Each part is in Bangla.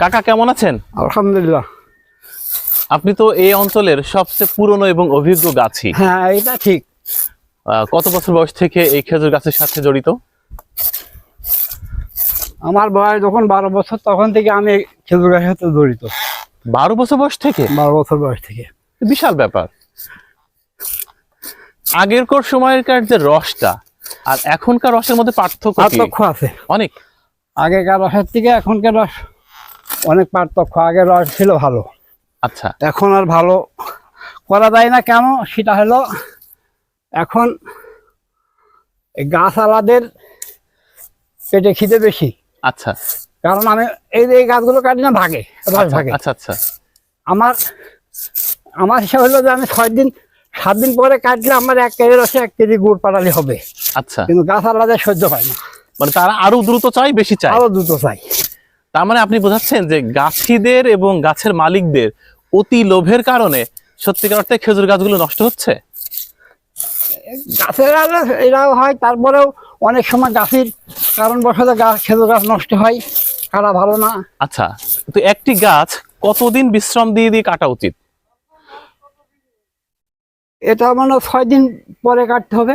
কাকা কেমন আছেন? আলহামদুলিল্লাহ। আপনি তো এই অঞ্চলের সবচেয়ে পুরনো এবং অভিজ্ঞ গাছি। হ্যাঁ এটা ঠিক। কত বছর বয়স থেকে এই খেজুর গাছের সাথে জড়িত? আমার বয়স যখন বারো বছর তখন থেকে আমি খেজুর গাছের সাথে জড়িত। বারো বছর বয়স থেকে? বারো বছর বয়স থেকে। বিশাল ব্যাপার। আগেরকার সময়কার যে রসটা আর এখনকার রসের মধ্যে পার্থক্য পার্থক্য আছে। অনেক। আগেকার রসের থেকে এখনকার রস অনেক পার্থক্য আগে রস ছিল ভালো। আচ্ছা। এখন আর ভালো করা যায় না কেন? সেটা হলো এখন এই গাছ আলাদের পেটে খিদে বেশি। আচ্ছা। কারণ আমি এই যে গাছগুলো কাটি না ভাগে রস আচ্ছা ভাগে। আচ্ছা আচ্ছা। আমার আমার হিসাব হলো যে আমি ছয় দিন সাত দিন পরে কাটলে আমার এক কেজি রসে এক কেজি গুড় পাঠালে হবে। আচ্ছা। কিন্তু গাছ আলাদা সহ্য হয় না। মানে তারা আরও দ্রুত চাই বেশি চাই আরও দ্রুত চাই তার মানে আপনি বোঝাচ্ছেন যে গাছিদের এবং গাছের মালিকদের অতি লোভের কারণে সত্যিকার অর্থে খেজুর গাছগুলো নষ্ট হচ্ছে? গাছের এরাও হয় তারপরেও অনেক সময় গাছের কারণ বসাতে গাছ খেজুর গাছ নষ্ট হয় কাটা ভালো না। আচ্ছা তো একটি গাছ কতদিন বিশ্রাম দিয়ে দিয়ে কাটা উচিত? এটা মানে ছয় দিন পরে কাটতে হবে।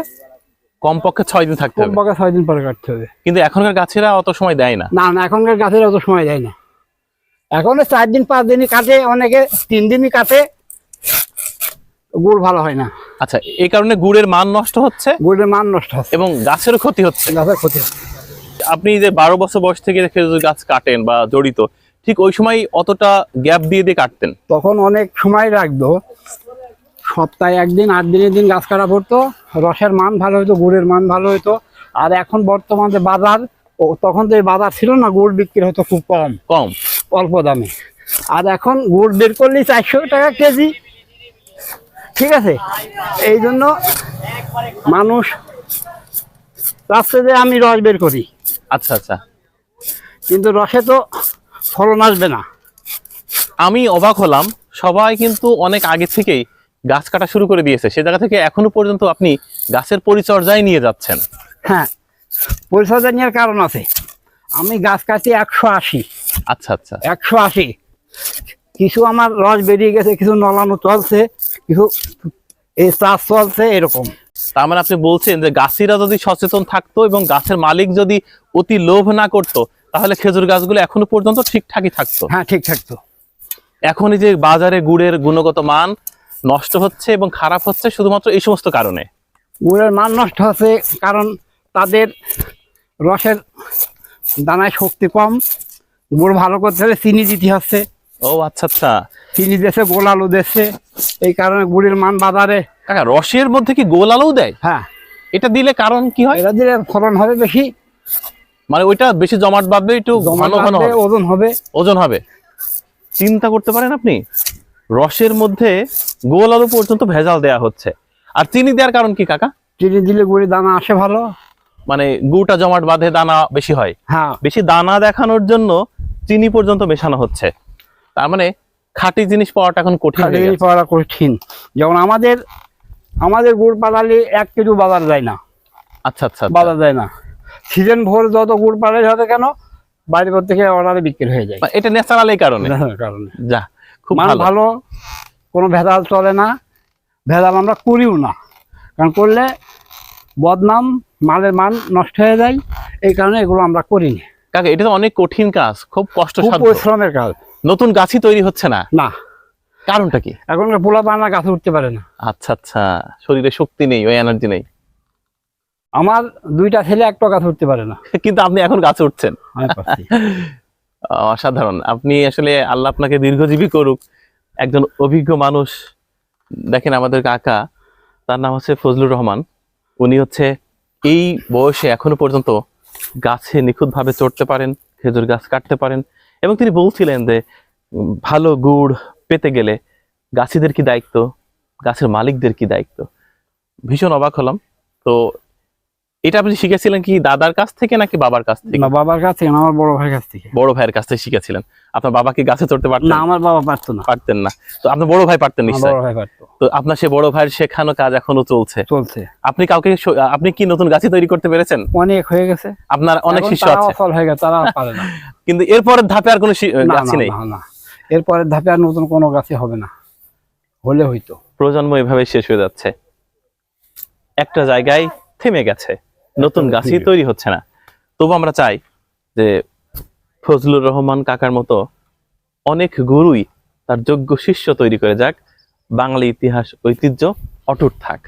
কমপক্ষে ছয় দিন থাকতে হবে। কমপক্ষে ছয় দিন পরে কাটতে হবে। কিন্তু এখনকার গাছেরা অত সময় দেয় না। না না এখনকার গাছের অত সময় দেয় না। এখন চার দিন পাঁচ দিনই কাটে অনেকে তিন দিনই কাটে। গুড় ভালো হয় না। আচ্ছা এই কারণে গুড়ের মান নষ্ট হচ্ছে? গুড়ের মান নষ্ট হচ্ছে। এবং গাছেরও ক্ষতি হচ্ছে? গাছের ক্ষতি হচ্ছে। আপনি যে বারো বছর বয়স থেকে গাছ কাটেন বা জড়িত ঠিক ওই সময় অতটা গ্যাপ দিয়ে দিয়ে কাটতেন? তখন অনেক সময় রাখতো সপ্তাহে একদিন আট দিনের দিন গাছ কাটা পড়তো। রসের মান ভালো হতো গুড়ের মান ভালো হতো আর এখন বর্তমানে বাজার ও তখন তো এই বাজার ছিল না গুড় বিক্রি হতো খুব কম। কম। অল্প দামে। আর এখন গুড় বের করলেই চারশো টাকা কেজি। ঠিক আছে? এই জন্য মানুষ চাচ্ছে যে আমি রস বের করি। আচ্ছা আচ্ছা। কিন্তু রসে তো ফলন আসবে না। আমি অবাক হলাম। সবাই কিন্তু অনেক আগে থেকেই গাছ কাটা শুরু করে দিয়েছে। সে জায়গা থেকে এখনও পর্যন্ত আপনি গাছের পরিচর্যায় নিয়ে যাচ্ছেন। হ্যাঁ পরিচর্যা নেওয়ার কারণ আছে। আমি গাছ কাটি একশো আশি। আচ্ছা আচ্ছা। একশো আশি। কিছু আমার রস বেরিয়ে গেছে কিছু নলানো চলছে কিছু এই চাষ চলছে এরকম। তার মানে আপনি বলছেন যে গাছিরা যদি সচেতন থাকতো এবং গাছের মালিক যদি অতি লোভ না করতো তাহলে খেজুর গাছগুলো এখনও পর্যন্ত ঠিকঠাকই থাকতো। হ্যাঁ ঠিক থাকতো। এখনই যে বাজারে গুড়ের গুণগত মান নষ্ট হচ্ছে এবং খারাপ হচ্ছে শুধুমাত্র এই সমস্ত কারণে। গুড়ের মান নষ্ট হচ্ছে কারণ তাদের রসের দানায় শক্তি কম গুড় ভালো করতে হলে চিনি দিতে হচ্ছে। ও আচ্ছা আচ্ছা। চিনি দেশে গোল আলু দেশে এই কারণে গুড়ের মান বাজারে। কাকা রসের মধ্যে কি গোল আলু দেয়? হ্যাঁ। এটা দিলে কারণ কি হয়? এটা দিলে ফলন হবে বেশি। মানে ওইটা বেশি জমাট বাঁধবে একটু ঘন ঘন ওজন হবে। ওজন হবে। চিন্তা করতে পারেন আপনি? রসের মধ্যে গোল আলু পর্যন্ত ভেজাল দেয়া হচ্ছে। আর চিনি দেওয়ার কারণ কি কাকা? চিনি দিলে গুড়ের দানা আসে ভালো। মানে গুড়টা জমাট বাঁধে দানা বেশি হয়। হ্যাঁ। বেশি দানা দেখানোর জন্য চিনি পর্যন্ত মেশানো হচ্ছে। তার মানে খাঁটি জিনিস পাওয়াটা এখন কঠিন হয়ে খালি গেছে। পাওয়া কঠিন। যেমন আমাদের আমাদের গুড় পাড়ালে এক কিলো বাজার যায় না। আচ্ছা আচ্ছা আচ্ছা। বাজার যায় না। সিজন ভোর যত গুড় পালাই হবে কেন বাইরে থেকে অর্ডারে বিক্রি হয়ে যায়। এটা ন্যাচারাল এই কারণে কারণে। যা খুব মান ভালো। কোনো ভেজাল চলে না ভেজাল আমরা করিও না। কারণ করলে বদনাম মালের মান নষ্ট হয়ে যায় এই কারণে এগুলো আমরা করি না কাকা এটা তো অনেক কঠিন কাজ খুব কষ্ট পরিশ্রমের কাজ। নতুন গাছই তৈরি হচ্ছে না? না। কারণটা কি? এখনকার পোলা পানা গাছে উঠতে পারে না। আচ্ছা আচ্ছা শরীরে শক্তি নেই ওই এনার্জি নেই। আমার দুইটা ছেলে একটা গাছ উঠতে পারে না। কিন্তু আপনি এখন গাছে উঠছেন। অসাধারণ। আপনি আসলে আল্লাহ আপনাকে দীর্ঘজীবী করুক। একজন অভিজ্ঞ মানুষ, দেখেন আমাদের কাকা, তার নাম হচ্ছে ফজলুর রহমান। উনি হচ্ছে এই বয়সে এখনও পর্যন্ত গাছে নিখুঁতভাবে চড়তে পারেন, খেজুর গাছ কাটতে পারেন এবং তিনি বলছিলেন যে, ভালো গুড় পেতে গেলে গাছিদের কি দায়িত্ব? গাছের মালিকদের কি দায়িত্ব? ভীষণ অবাক হলাম। তো এটা আপনি শিখেছিলেন কি দাদার কাছ থেকে নাকি বাবার কাছ থেকে? না বাবার কাছ থেকে না, আমার বড় ভাইয়ের কাছ থেকে। বড় ভাইয়ের কাছ থেকে শিখেছিলেন। আপনার বাবা কি গাছে চড়তে পারতেন? না আমার বাবা পারতো না। পারতেন না। তো আপনার বড় ভাই পারতেন নিশ্চয় বড় ভাই পারতো। তো আপনার সে বড় ভাইয়ের শেখানো কাজ এখনও চলছে। চলছে। আপনি কাউকে আপনি কি নতুন গাছি তৈরি করতে পেরেছেন? অনেক হয়ে গেছে। আপনার অনেক শিষ্য আছে। অসল হয়ে গেছে তারা আর পারে না। কিন্তু এরপরের ধাপে আর কোনো না, নেই। না, না। এরপরের ধাপে আর নতুন কোনো গাছে হবে না। হলে হইতো। প্রজন্ম এভাবে শেষ হয়ে যাচ্ছে। একটা জায়গায় থেমে গেছে। নতুন গাছই তৈরি হচ্ছে না। তবু আমরা চাই যে ফজলুর রহমান কাকার মতো অনেক গুরুই তার যোগ্য শিষ্য তৈরি করে যাক। বাঙালি ইতিহাস ঐতিহ্য অটুট থাক।